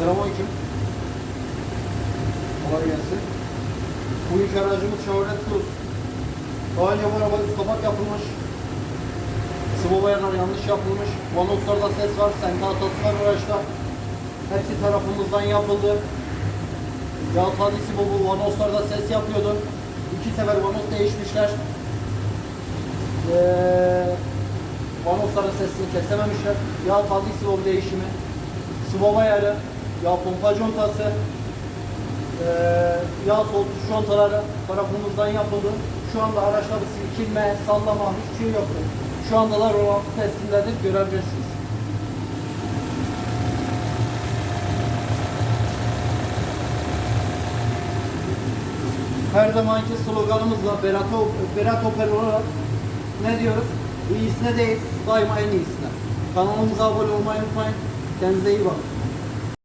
Selamünaleyküm. Kolay gelsin. Bu ilk aracımız Chevrolet Cruz. Daha önce bu araba üst kapak yapılmış. Sıvı bayanlar yanlış yapılmış. Vanoslarda ses var, senta hatası var araçta. Hepsi tarafımızdan yapıldı. Yağ tadisi bu, vanoslarda ses yapıyordu. İki sefer vanos değişmişler. Ee, vanosların sesini kesememişler. Yağ tadisi bu değişimi. Sıvı ayarı, yağ pompa contası, ee, yağ soğutucu contaları tarafımızdan yapıldı. Şu anda araçta bir silkinme, sallama hiçbir şey yoktu. Şu anda da rolantı testindedir, görebilirsiniz. Her zamanki sloganımızla Berat, Berat Opel olarak ne diyoruz? İyisine değil, daima en iyisine. Kanalımıza abone olmayı unutmayın. Kendinize iyi bakın.